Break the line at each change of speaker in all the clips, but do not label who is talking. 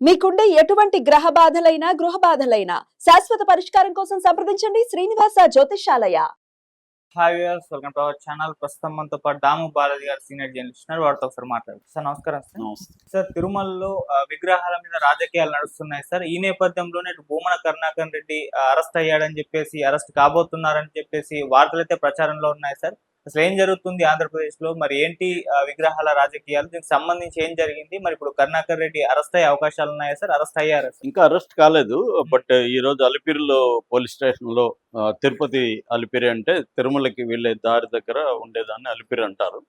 మీకుండే ఎటువంటి గ్రహ బాధలైనా గృహ బాధలైనా శాశ్వత పరిష్కారం కోసం సంప్రదించండి Srinivasa Jyothishalaya
hi viewers welcome to our channel ప్రస్తుతం మనతో పాటు దాము బాలాజీ గారు సీనియర్ జర్నలిస్ట్ ఉన్నారు. వారితో ఒకసారి మాట్లాడు సార్ నమస్కారం సార్.
నమస్తే.
సార్ తిరుమలలో విగ్రహాల మీద రాజకీయాలు నడుస్తున్నాయి సార్. ఈ నేపథ్యంలోనే ఇటు భూమన కరుణాకర్ రెడ్డి అరెస్ట్ అయ్యాడని చెప్పేసి అరెస్ట్ కాబోతున్నారని చెప్పేసి వార్తలు అయితే ప్రచారంలో ఉన్నాయి సార్. అసలు ఏం జరుగుతుంది ఆంధ్రప్రదేశ్లో మరి ఏంటి ఆ, విగ్రహాల రాజకీయాలు? దీనికి సంబంధించి ఏం జరిగింది? మరి ఇప్పుడు కరుణాకర్ రెడ్డి అరెస్ట్ అయ్యే అవకాశాలు ఉన్నాయా సార్? అరెస్ట్ అయ్యారు
ఇంకా అరెస్ట్ కాలేదు. బట్ ఈ రోజు అలిపిరిలో పోలీస్ స్టేషన్లో తిరుపతి అలిపిరి అంటే తిరుమలకి వెళ్ళే దారి దగ్గర ఉండేదాన్ని అలిపిరి అంటారు.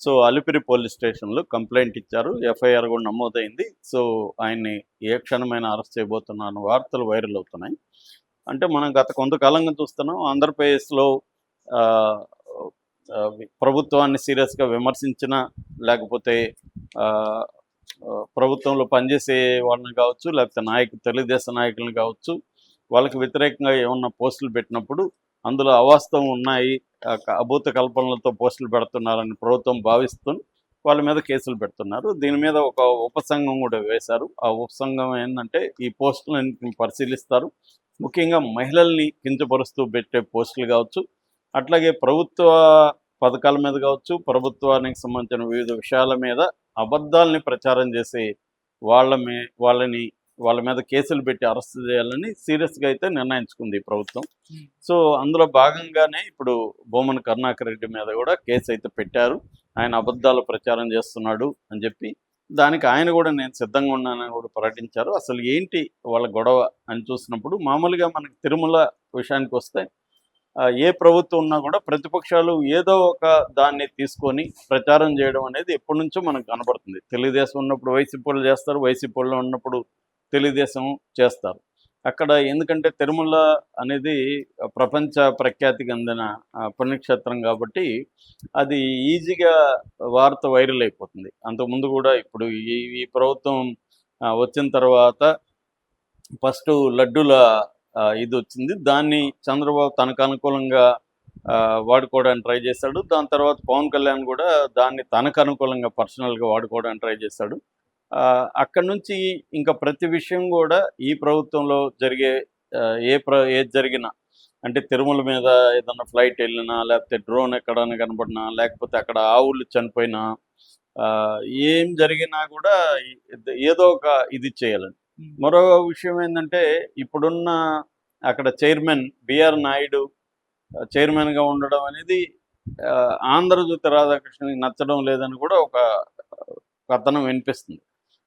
సో అలిపిరి పోలీస్ స్టేషన్లో కంప్లైంట్ ఇచ్చారు. ఎఫ్ఐఆర్ కూడా నమోదైంది. సో ఆయన్ని ఏ క్షణమైన అరెస్ట్ చేయబోతున్నాను వార్తలు వైరల్ అవుతున్నాయి. అంటే మనం గత కొంతకాలంగా చూస్తున్నాం ఆంధ్రప్రదేశ్లో ఆ, ప్రభుత్వాన్ని సీరియస్గా విమర్శించిన లేకపోతే ఆ, ప్రభుత్వంలో పనిచేసే వాళ్ళని కావచ్చు లేకపోతే నాయకు తెలుగుదేశం నాయకులను కావచ్చు వాళ్ళకి వ్యతిరేకంగా ఏమన్నా పోస్టులు పెట్టినప్పుడు అందులో అవాస్తవం ఉన్నాయి అభూత కల్పనలతో పోస్టులు పెడుతున్నారని ప్రభుత్వం భావిస్తూ వాళ్ళ మీద కేసులు పెడుతున్నారు. దీని మీద ఒక ఉపసంఘం కూడా వేశారు. ఆ ఉపసంఘం ఏంటంటే ఈ పోస్టులను పరిశీలిస్తారు. ముఖ్యంగా మహిళల్ని కించపరుస్తూ పెట్టే పోస్టులు కావచ్చు అట్లాగే ప్రభుత్వ పథకాల మీద కావచ్చు ప్రభుత్వానికి సంబంధించిన వివిధ విషయాల మీద అబద్ధాలని ప్రచారం చేసే వాళ్ళ మీ వాళ్ళని వాళ్ళ మీద కేసులు పెట్టి అరెస్ట్ చేయాలని సీరియస్గా అయితే నిర్ణయించుకుంది ప్రభుత్వం. సో అందులో భాగంగానే ఇప్పుడు బొమ్మన కరుణాకర్ రెడ్డి మీద కూడా కేసు అయితే పెట్టారు. ఆయన అబద్ధాలు ప్రచారం చేస్తున్నాడు అని చెప్పి. దానికి ఆయన కూడా నేను సిద్ధంగా ఉన్నానని కూడా ప్రకటించారు. అసలు ఏంటి వాళ్ళ గొడవ అని చూసినప్పుడు మామూలుగా మనకి తిరుమల విషయానికి వస్తే ఏ ప్రభుత్వం ఉన్నా కూడా ప్రతిపక్షాలు ఏదో ఒక దాన్ని తీసుకొని ప్రచారం చేయడం అనేది ఎప్పటి నుంచో మనకు కనబడుతుంది. తెలుగుదేశం ఉన్నప్పుడు వైసీపీ వాళ్ళు చేస్తారు వైసీపీ వాళ్ళు ఉన్నప్పుడు తెలుగుదేశం చేస్తారు. అక్కడ ఎందుకంటే తిరుమల అనేది ప్రపంచ ప్రఖ్యాతికి అందిన పుణ్యక్షేత్రం కాబట్టి అది ఈజీగా వార్త వైరల్ అయిపోతుంది. అంతకుముందు కూడా ఇప్పుడు ఈ ఈ ప్రభుత్వం వచ్చిన తర్వాత ఫస్ట్ లడ్డూల ఇది వచ్చింది. దాన్ని చంద్రబాబు తనకు అనుకూలంగా ఆ, వాడుకోవడానికి ట్రై చేశాడు దాని తర్వాత పవన్ కళ్యాణ్ కూడా దాన్ని తనకు అనుకూలంగా పర్సనల్గా వాడుకోవడానికి ట్రై చేశాడు ఆ, అక్కడి నుంచి ఇంకా ప్రతి విషయం కూడా ఈ ప్రభుత్వంలో జరిగే ఏ ప్ర ఏది జరిగినా అంటే తిరుమల మీద ఏదన్నా ఫ్లైట్ వెళ్ళినా లేకపోతే డ్రోన్ ఎక్కడైనా కనబడినా లేకపోతే అక్కడ ఆవులు చనిపోయినా ఆ, ఏం జరిగినా కూడా ఏదో ఒక ఇది చేయాలండి. మరో విషయం ఏంటంటే ఇప్పుడున్న అక్కడ చైర్మన్ బిఆర్ నాయుడు చైర్మన్గా ఉండడం అనేది ఆంధ్రజ్యోతి రాధాకృష్ణకి నచ్చడం లేదని కూడా ఒక కథనం వినిపిస్తుంది.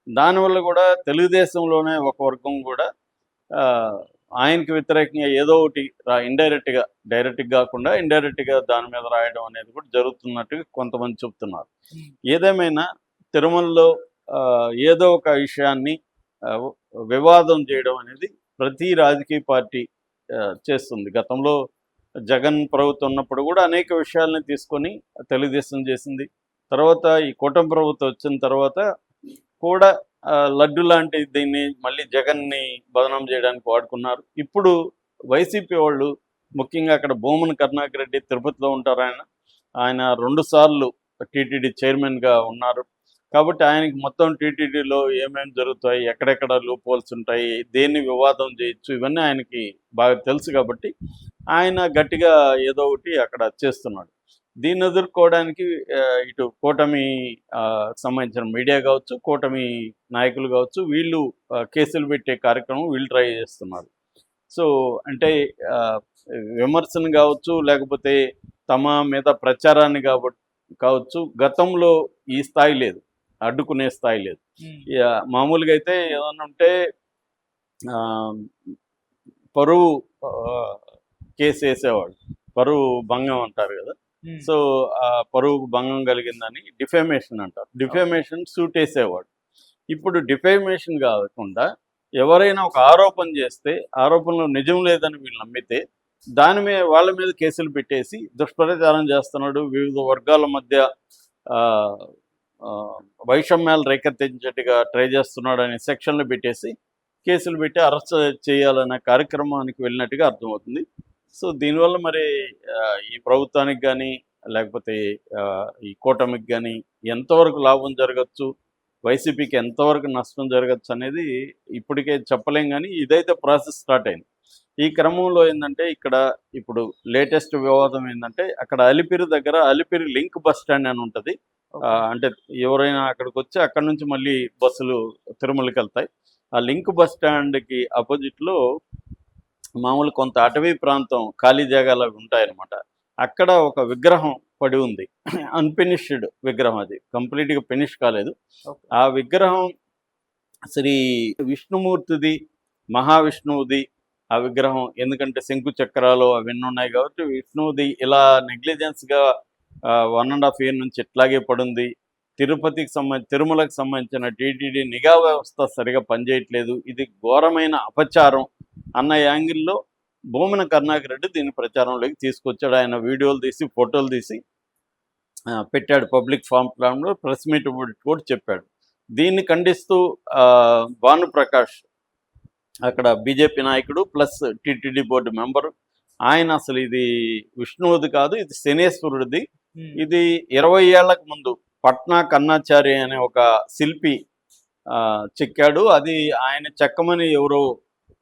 దానివల్ల కూడా తెలుగుదేశంలోనే ఒక వర్గం కూడా ఆయనకి వ్యతిరేకంగా ఏదో ఒకటి ఇండైరెక్ట్గా డైరెక్ట్గా కాకుండా ఇండైరెక్ట్గా దాని మీద రాయడం అనేది కూడా జరుగుతున్నట్టుగా కొంతమంది చెప్తున్నారు. ఏదేమైనా తిరుమలలో ఏదో ఒక విషయాన్ని వివాదం చేయడం అనేది ప్రతి రాజకీయ పార్టీ చేస్తుంది. గతంలో జగన్ ప్రభుత్వం ఉన్నప్పుడు కూడా అనేక విషయాల్ని తీసుకొని తెలుగుదేశం చేసింది. తర్వాత ఈ కూటమి ప్రభుత్వం వచ్చిన తర్వాత కూడా లడ్డు లాంటి దీన్ని మళ్ళీ జగన్ని బదనాం చేయడానికి వాడుకున్నారు. ఇప్పుడు వైసీపీ వాళ్ళు ముఖ్యంగా అక్కడ భూమన్ కరుణాకర్ రెడ్డి తిరుపతిలో ఉంటారు ఆయన. ఆయన రెండు సార్లు టీటీడీ చైర్మన్గా ఉన్నారు. కాబట్టి ఆయనకి మొత్తం టీటీడీలో ఏమేమి జరుగుతాయి ఎక్కడెక్కడ లూపోల్స్ ఉంటాయి దేన్ని వివాదం చేయొచ్చు ఇవన్నీ ఆయనకి బాగా తెలుసు కాబట్టి ఆయన గట్టిగా ఏదో ఒకటి అక్కడ చేస్తున్నాడు. దీన్ని ఎదుర్కోవడానికి ఇటు కూటమి ఆ, సంబంధించిన మీడియా కావచ్చు కూటమి నాయకులు కావచ్చు వీళ్ళు కేసులు పెట్టే కార్యక్రమం వీళ్ళు ట్రై చేస్తున్నారు. సో అంటే విమర్శను కావచ్చు లేకపోతే తమ మీద ప్రచారాన్ని కాబట్టి కావచ్చు గతంలో ఈ స్థాయి లేదు. అడ్డుకునే స్థాయి లేదు. ఇక మామూలుగా అయితే ఏదన్నా ఉంటే పరువు కేసు వేసేవాడు పరువు భంగం అంటారు కదా. సో ఆ పరువు భంగం కలిగిందని డిఫేమేషన్ అంటారు. డిఫేమేషన్ సూట్ వేసేవాడు. ఇప్పుడు డిఫేమేషన్ కాకుండా ఎవరైనా ఒక ఆరోపణ చేస్తే ఆరోపణలో నిజం లేదని వీళ్ళు నమ్మితే దాని మీద వాళ్ళ మీద కేసులు పెట్టేసి దుష్ప్రచారం చేస్తున్నాడు వివిధ వర్గాల మధ్య వైషమ్యాలు రేకెత్తించేట్టుగా ట్రై చేస్తున్నాడు అనే సెక్షన్లు పెట్టేసి కేసులు పెట్టి అరెస్ట్ చేయాలనే కార్యక్రమానికి వెళ్ళినట్టుగా అర్థమవుతుంది. సో దీనివల్ల మరి ఈ ప్రభుత్వానికి కానీ లేకపోతే ఈ కూటమికి కానీ ఎంతవరకు లాభం జరగచ్చు వైసీపీకి ఎంతవరకు నష్టం జరగచ్చు అనేది ఇప్పటికే చెప్పలేం కానీ ఇదైతే ప్రాసెస్ స్టార్ట్ అయింది. ఈ క్రమంలో ఏంటంటే ఇక్కడ ఇప్పుడు లేటెస్ట్ వివాదం ఏంటంటే అక్కడ అలిపిరి దగ్గర అలిపిరి లింక్ బస్ స్టాండ్ అని ఉంటుంది. అంటే ఎవరైనా అక్కడికి వచ్చి అక్కడ నుంచి మళ్ళీ బస్సులు తిరుమలకి వెళ్తాయి. ఆ లింక్ బస్ స్టాండ్కి ఆపోజిట్లో మామూలు కొంత అటవీ ప్రాంతం ఖాళీ జాగాలు అవి ఉంటాయన్నమాట. అక్కడ ఒక విగ్రహం పడి ఉంది. అన్ఫినిష్డ్ విగ్రహం అది. కంప్లీట్గా ఫినిష్ కాలేదు. ఆ విగ్రహం శ్రీ విష్ణుమూర్తిది మహావిష్ణువుది ఆ విగ్రహం ఎందుకంటే శంకు చక్రాలు అవన్నీ ఉన్నాయి కాబట్టి విష్ణువుది ఇలా నెగ్లిజెన్స్గా వన్ అండ్ హాఫ్ ఇయర్ నుంచి ఇట్లాగే పడుంది. తిరుపతికి సంబంధించి తిరుమలకు సంబంధించిన టీటీడీ నిఘా వ్యవస్థ సరిగా పనిచేయట్లేదు. ఇది ఘోరమైన అపచారం అన్న యాంగిల్లో భూమన కర్ణాకర్ రెడ్డి దీన్ని ప్రచారంలోకి తీసుకొచ్చాడు. ఆయన వీడియోలు తీసి ఫోటోలు తీసి పెట్టాడు. పబ్లిక్ ఫామ్ ప్లాన్లో ప్రెస్ మీట్ కూడా చెప్పాడు. దీన్ని ఖండిస్తూ భానుప్రకాష్ అక్కడ బీజేపీ నాయకుడు ప్లస్ టీటీడీ బోర్డు మెంబరు. ఆయన అసలు ఇది విష్ణువుది కాదు ఇది శనేశ్వరుడిది. ఇది ఇరవై ఏళ్ళకు ముందు పట్నా కన్నాచారి అనే ఒక శిల్పి ఆ, చెక్కాడు. అది ఆయన చెక్కమని ఎవరో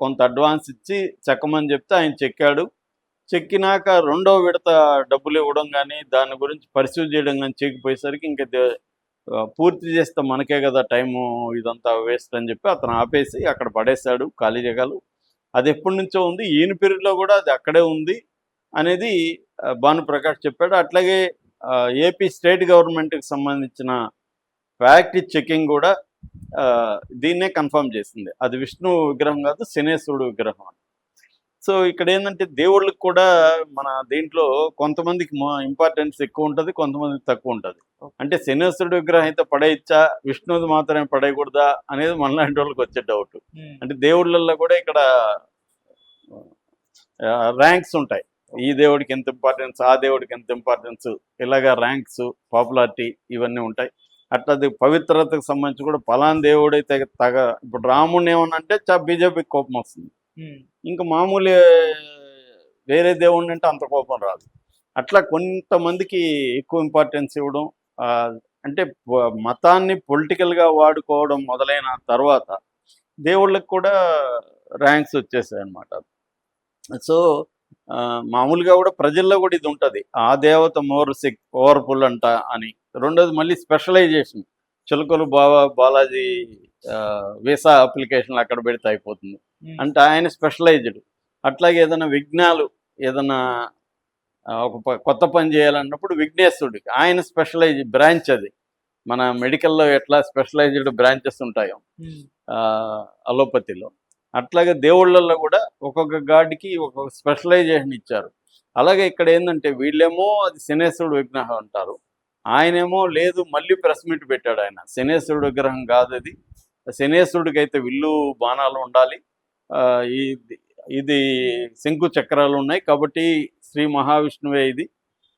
కొంత అడ్వాన్స్ ఇచ్చి చెక్కమని చెప్తే ఆయన చెక్కాడు. చెక్కినాక రెండో విడత డబ్బులు ఇవ్వడం కానీ దాని గురించి పరిశీలి చేయడం కానీ చేయకపోయేసరికి ఇంకా పూర్తి చేస్తే మనకే కదా టైము ఇదంతా వేస్ట్ అని చెప్పి అతను ఆపేసి అక్కడ పడేశాడు ఖాళీ జగాలు. అది ఎప్పటి నుంచో ఉంది. ఈయన పీరియడ్లో కూడా అది అక్కడే ఉంది అనేది భానుప్రకాష్ చెప్పాడు. అట్లాగే ఏపీ స్టేట్ గవర్నమెంట్కి సంబంధించిన ఫ్యాక్ట్ చెకింగ్ కూడా దీన్నే కన్ఫర్మ్ చేసింది. అది విష్ణు విగ్రహం కాదు శనేశ్వరుడు విగ్రహం అని. సో ఇక్కడ ఏంటంటే దేవుళ్ళకి కూడా మన దీంట్లో కొంతమందికి ఇంపార్టెన్స్ ఎక్కువ ఉంటుంది కొంతమందికి తక్కువ ఉంటుంది. అంటే శనేశ్వరుడు విగ్రహం అయితే పడేయచ్చా? విష్ణువుది మాత్రమే పడేయకూడదా? అనేది మనలాంటి వాళ్ళకి వచ్చే డౌట్. అంటే దేవుళ్ళల్లో కూడా ఇక్కడ ర్యాంక్స్ ఉంటాయి. ఈ దేవుడికి ఎంత ఇంపార్టెన్స్ ఆ దేవుడికి ఎంత ఇంపార్టెన్స్ ఇలాగా ర్యాంక్స్ పాపులారిటీ ఇవన్నీ ఉంటాయి. అట్లా పవిత్రతకు సంబంధించి కూడా పలాన్ దేవుడైతే తగ ఇప్పుడు రాముడిని ఏమన్నా అంటే చా బీజేపీకి కోపం వస్తుంది. ఇంకా మామూలు వేరే దేవుడిని అంటే అంత కోపం రాదు. అట్లా కొంతమందికి ఎక్కువ ఇంపార్టెన్స్ ఇవ్వడం అంటే మతాన్ని పొలిటికల్గా వాడుకోవడం మొదలైన తర్వాత దేవుళ్ళకి కూడా ర్యాంక్స్ వచ్చేసాయి అనమాట సో మామూలుగా కూడా ప్రజల్లో కూడా ఇది ఉంటుంది. ఆ దేవత మోర్ సిక్ పవర్ఫుల్ అంట అని. రెండోది మళ్ళీ స్పెషలైజేషన్ చిలుకలు బాబా బాలాజీ ఆ, వీసా అప్లికేషన్లు అక్కడ పెడితే అయిపోతుంది.
ఉమ్.
అంటే ఆయన స్పెషలైజ్డ్ అట్లాగే ఏదైనా విఘ్నాలు ఏదైనా ఒక కొత్త పని చేయాలన్నప్పుడు విఘ్నేశ్వరుడికి. ఆయన స్పెషలైజ్ బ్రాంచ్ అది. మన మెడికల్లో ఎట్లా స్పెషలైజ్డ్ బ్రాంచెస్ ఉంటాయో. అలోపతిలో అట్లాగే దేవుళ్ళల్లో కూడా ఒక్కొక్క గాడికి ఒక్కొక్క స్పెషలైజేషన్ ఇచ్చారు. అలాగే ఇక్కడ ఏంటంటే వీళ్ళేమో అది శనేశ్వరుడు విగ్రహం అంటారు. ఆయనేమో లేదు మళ్ళీ ప్రెస్ మీట్ పెట్టాడు ఆయన. శనేశ్వరుడు విగ్రహం కాదు అది. శనేశ్వరుడికి అయితే విల్లు బాణాలు ఉండాలి. ఆ, ఇది ఇది శంకు చక్రాలు ఉన్నాయి కాబట్టి శ్రీ మహావిష్ణువే ఇది.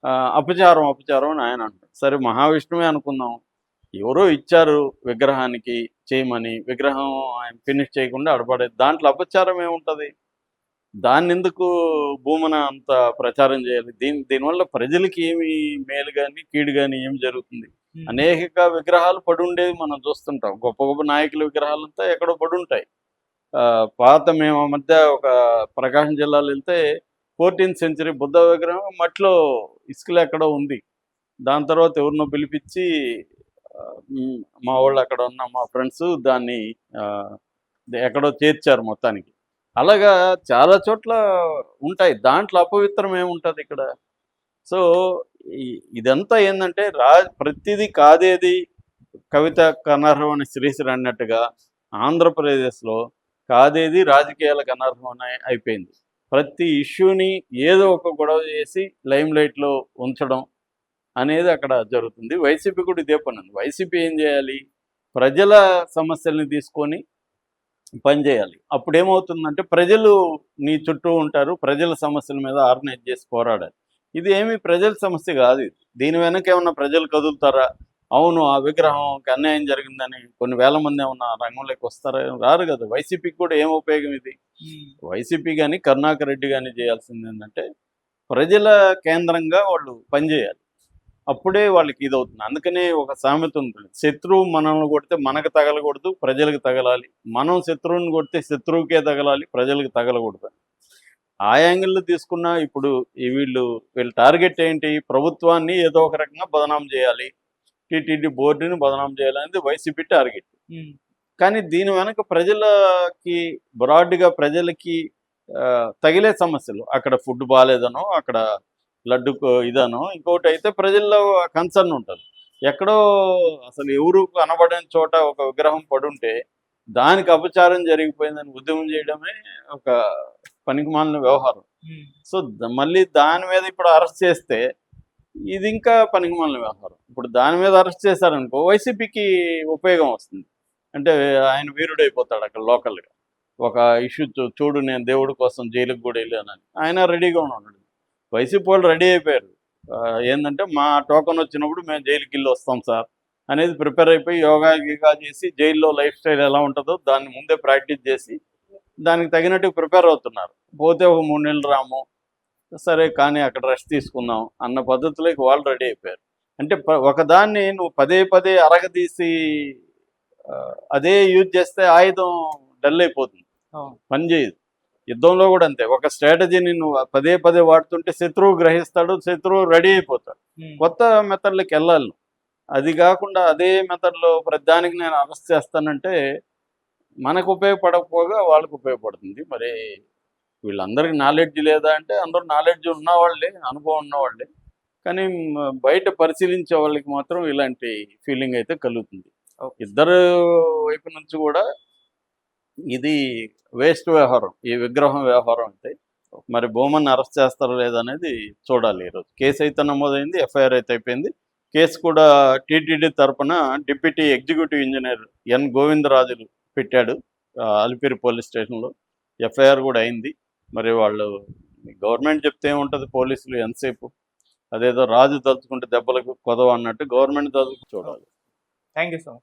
ఆ, అపచారం అపచారం అని ఆయన అంటారు సరే మహావిష్ణువే అనుకుందాం. ఎవరో ఇచ్చారు విగ్రహానికి చేయమని విగ్రహం ఆయన ఫినిష్ చేయకుండా అడపడే దాంట్లో అపచారం ఏముంటుంది? దాన్ని ఎందుకు భూమన అంత ప్రచారం చేయాలి? దీని దీనివల్ల ప్రజలకి ఏమి మేలు కానీ కీడు కానీ ఏం జరుగుతుంది. అనేక విగ్రహాలు పడి ఉండేవి మనం చూస్తుంటాం. గొప్ప గొప్ప నాయకుల విగ్రహాలంతా ఎక్కడో పడి ఉంటాయి ఆ, పాత మేము మధ్య ఒక ప్రకాశం జిల్లాలో వెళ్తే ఫోర్టీన్త్ సెంచరీ బుద్ధ విగ్రహం మట్టిలో ఇసుకలో ఎక్కడో ఉంది. దాని తర్వాత ఎవరినో పిలిపించి మా వాళ్ళు అక్కడ ఉన్న మా ఫ్రెండ్స్ దాన్ని ఎక్కడో చేర్చారు మొత్తానికి. అలాగా చాలా చోట్ల ఉంటాయి. దాంట్లో అపవిత్రం ఏముంటుంది ఇక్కడ? సో ఇదంతా ఏంటంటే రా ప్రతిదీ కాదేది? కవిత కనర్హం అని శ్రీశ్రీ అన్నట్టుగా ఆంధ్రప్రదేశ్లో కాదేది? రాజకీయాలకు అనర్హం అని అయిపోయింది. ప్రతి ఇష్యూని ఏదో ఒక గొడవ చేసి లైమ్ లైట్లో ఉంచడం అనేది అక్కడ జరుగుతుంది. వైసీపీ కూడా ఇదే పని ఉంది వైసీపీ ఏం చేయాలి? ప్రజల సమస్యల్ని తీసుకొని పనిచేయాలి అప్పుడు ఏమవుతుందంటే ప్రజలు నీ చుట్టూ ఉంటారు. ప్రజల సమస్యల మీద ఆర్గనైజ్ చేసి పోరాడాలి. ఇది ఏమి ప్రజల సమస్య కాదు ఇది. దీని వెనక ఏమన్నా ప్రజలు కదులుతారా? అవును ఆ విగ్రహంకి అన్యాయం జరిగిందని కొన్ని వేల మంది ఏమన్నా రంగంలోకి వస్తారా? రారు కదా. వైసీపీకి కూడా ఏం ఉపయోగం ఇది. వైసీపీ కానీ కరుణాకర్ రెడ్డి కానీ చేయాల్సింది ఏంటంటే ప్రజల కేంద్రంగా వాళ్ళు పనిచేయాలి అప్పుడే వాళ్ళకి ఇది అవుతుంది అందుకనే ఒక సామెత ఉంటుంది శత్రువు మనల్ని కొడితే మనకు తగలకూడదు ప్రజలకు తగలాలి. మనం శత్రువుని కొడితే శత్రువుకే తగలాలి ప్రజలకు తగలకూడదు ఆ యాంగిల్లో తీసుకున్న ఇప్పుడు ఈ వీళ్ళు వీళ్ళ టార్గెట్ ఏంటి? ప్రభుత్వాన్ని ఏదో ఒక రకంగా బదనాం చేయాలి. టీటీడీ బోర్డుని బదనాం చేయాలనేది వైసీపీ టార్గెట్. కానీ దీని వెనక ప్రజలకి బ్రాడ్గా ప్రజలకి తగిలే సమస్యలు. అక్కడ ఫుడ్ బాగాలేదనో అక్కడ లడ్డు ఇదనో. ఇంకోటి అయితే ప్రజల్లో కన్సర్న్ ఉంటుంది. ఎక్కడో అసలు ఎవరు కనబడని చోట ఒక విగ్రహం పడుంటే దానికి అపచారం జరిగిపోయిందని ఉద్యమం చేయడమే ఒక పనికిమాలిన వ్యవహారం. సో మళ్ళీ దాని మీద ఇప్పుడు అరెస్ట్ చేస్తే ఇది ఇంకా పనికిమాలిన వ్యవహారం. ఇప్పుడు దాని మీద అరెస్ట్ చేశారనుకో వైసీపీకి ఉపయోగం వస్తుంది. అంటే ఆయన వీరుడైపోతాడు అక్కడ లోకల్గా. ఒక ఇష్యూ చూడు నేను దేవుడి కోసం జైలుకి కూడా వెళ్ళానని. ఆయన రెడీగా ఉన్నాడు. వైసీపీ వాళ్ళు రెడీ అయిపోయారు. ఏంటంటే మా టోకన్ వచ్చినప్పుడు మేము జైలుకి వెళ్ళి వస్తాం సార్ అనేది ప్రిపేర్ అయిపోయి యోగా గిగా చేసి జైల్లో లైఫ్ స్టైల్ ఎలా ఉంటుందో దాన్ని ముందే ప్రాక్టీస్ చేసి దానికి తగినట్టు ప్రిపేర్ అవుతున్నారు. పోతే ఒక మూడు నెలలు రాము సరే కానీ అక్కడ రెస్ట్ తీసుకుందాం అన్న పద్ధతిలోకి వాళ్ళు రెడీ అయిపోయారు. అంటే ఒకదాన్ని నువ్వు పదే పదే అరగదీసి అదే యూజ్ చేస్తే ఆయుధం డల్ అయిపోతుంది. పని చేయదు. యుద్ధంలో కూడా అంతే. ఒక స్ట్రాటజీని నువ్వు పదే పదే వాడుతుంటే శత్రువు గ్రహిస్తాడు శత్రువు రెడీ అయిపోతాడు. కొత్త మెథడ్లకి వెళ్ళాలి. అది కాకుండా అదే మెథడ్లో ప్రతిదానికి నేను అరెస్ట్ చేస్తానంటే మనకు ఉపయోగపడకపోగా వాళ్ళకు ఉపయోగపడుతుంది. మరి వీళ్ళందరికీ నాలెడ్జ్ లేదా అంటే అందరూ నాలెడ్జ్ ఉన్నవాళ్ళే అనుభవం ఉన్నవాళ్ళే. కానీ బయట పరిశీలించే వాళ్ళకి మాత్రం ఇలాంటి ఫీలింగ్ అయితే కలుగుతుంది. ఇద్దరు వైపు నుంచి కూడా ఇది వేస్ట్ వ్యవహారం ఈ విగ్రహం వ్యవహారం అంటే మరి బొమ్మని అరెస్ట్ చేస్తారో లేదనేది చూడాలి ఈరోజు. కేసు అయితే నమోదైంది ఎఫ్ఐఆర్ అయితే అయిపోయింది. కేసు కూడా టీటీడీ తరపున deputy executive engineer N Govindarajulu పెట్టాడు అలిపిరి పోలీస్ స్టేషన్లో. ఎఫ్ఐఆర్ కూడా అయింది. మరి వాళ్ళు గవర్నమెంట్ చెప్తే ఏముంటుంది? పోలీసులు ఎంతసేపు? అదేదో రాజు తలుచుకుంటే దెబ్బలకు కొదవ అన్నట్టు గవర్నమెంట్ తలుచుకు చూడాలి.
Thank you so much.